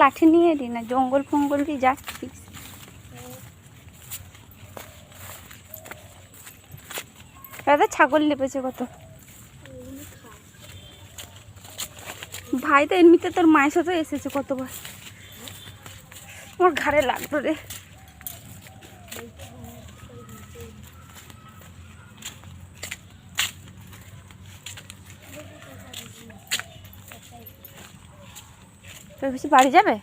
লাঠি নিয়ে এলি না? জঙ্গল ফঙ্গল দিয়ে যাচ্ছিস দাদা, ছাগল লেপেছে কত? ভাই তো এমনিতে তোর মায়ের সাথে এসেছে কতবার? আমার ঘাড়ে লাগল রে। তোর বেশি বাড়ি যাবে?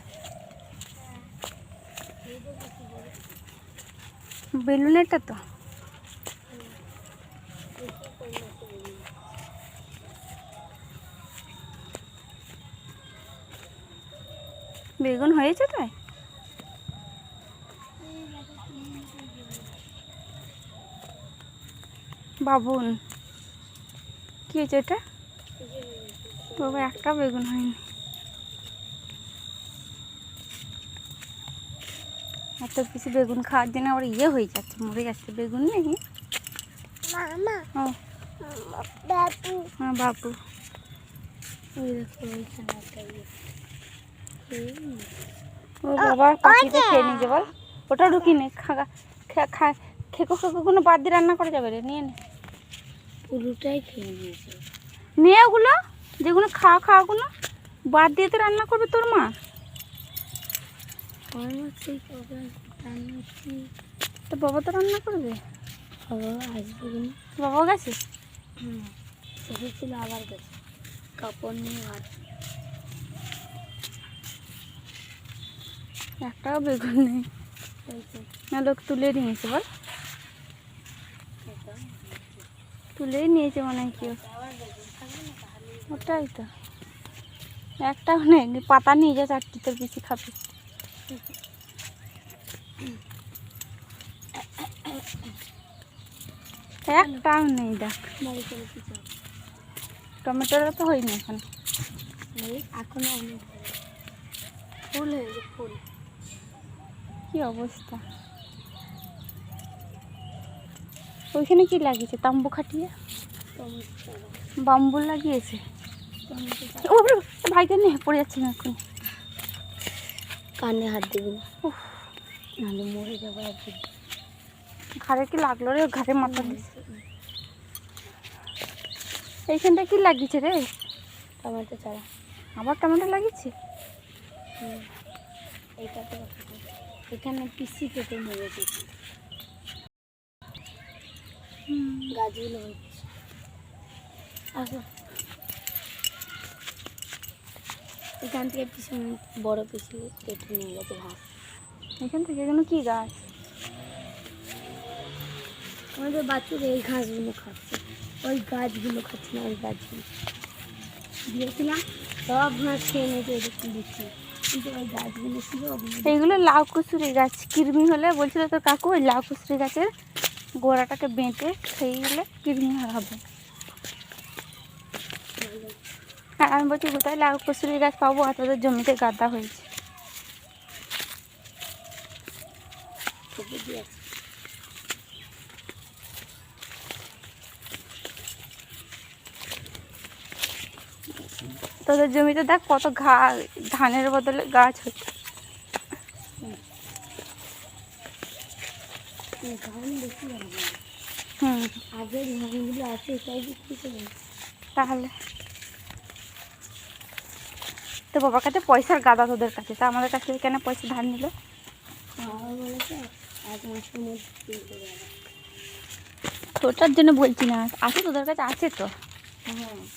বেলুনেরটা তো। বেগুন হয়েছে তাই বাবুন। কি হয়েছে এটা? বাবা একটা বেগুন হয়নি। এত কিছু বেগুন খাওয়ার জন্য আবার ইয়ে হয়ে যাচ্ছে মরে যাচ্ছে। বেগুন নেই? হ্যাঁ একটা ইয়ে। ও বাবা পাখিটা খেয়ে নিয়ে বল। ওটা ঢুকি নে খা- খা খেকো খেকো কোনো বাদ দিয়ে রান্না করা যাবে রে নিয়ে নে। পুরোটাই খেয়ে নিয়েছে নিয়ে ওগুলো যেগুলো খাওয়া খাওয়াগুলো বাদ দিয়ে তো রান্না করবে তোর মা আমার সেই কবে রান্না কি তো বাবা তো রান্না করবে? বাবা আসবে কিনা বাবাও গেছে? হুম এসেছিল আবার গেছে। কাপড় নিয়ে আর একটাও বেগুন নেই। না লোক তুলে নিয়েছে বল। তুলেই নিয়েছে মনে হয় কেউ। ওটাই তো। একটাও নেই পাতা নিয়ে যা চারটি তোর বেশি খাবে? একটাও নেই দেখ। টমেটোটা তো হয়নি এখন। এখনও অনেক। ফুল হয়েছে ফুল। কি অবস্থা? ওইখানে কি লাগিয়েছে? তাম্বু খাটিয়ে? বাম্বু লাগিয়েছে? ও ভাইকে নিয়ে পড়ে যাচ্ছে না এখন। কানে হাত দিবি না। উফ, নাহলে মরে যাবে একদিন। ঘাড়ে কি লাগল রে? ঘাড়ে মাথা এইখানটা কি লাগিয়েছে রে? টমেটো চারা আবার টমেটো লাগিয়েছে বল। এখানে পিসি কেটে নিয়ে গেছি। গাছগুলো হচ্ছে আসো এখান থেকে পিছনে বড় পিসি কেটে নিয়ে গেছে ঘাস এখান থেকে এগুলো কি গাছ? আমাদের বাচ্চারা এই ঘাসগুলো খাচ্ছে। ওই গাছগুলো খাচ্ছে না ওই গাছগুলো। দিয়েছিলাম সব ঘাস খেয়ে নিয়েছে এরকম দিচ্ছি। কিন্তু ওই গাছগুলো ছিল এইগুলো লাউ কুসুরি গাছ কৃমি হলে বলছিল তোর কাকু ওই লাউ কুসুরি গাছের গোড়াটাকে বেঁটে খেয়ে গেলে কৃমি হবে। হ্যাঁ আমি বলছি কোথায় লাউ কুসুরি গাছ পাবো? আর তোদের জমিতে গাদা হয়েছে। দিয়েছে। তোদের জমিতে দেখ কত ঘা ধানের বদলে গাছ হচ্ছে। ধান তাহলে। তো বাবার কাছে পয়সার গাদা তোদের কাছে তা আমাদের কাছ কেন পয়সা ধার নিল? তোটার জন্য বলছি না আছে তোদের কাছে আছে তো। হ্যাঁ। তা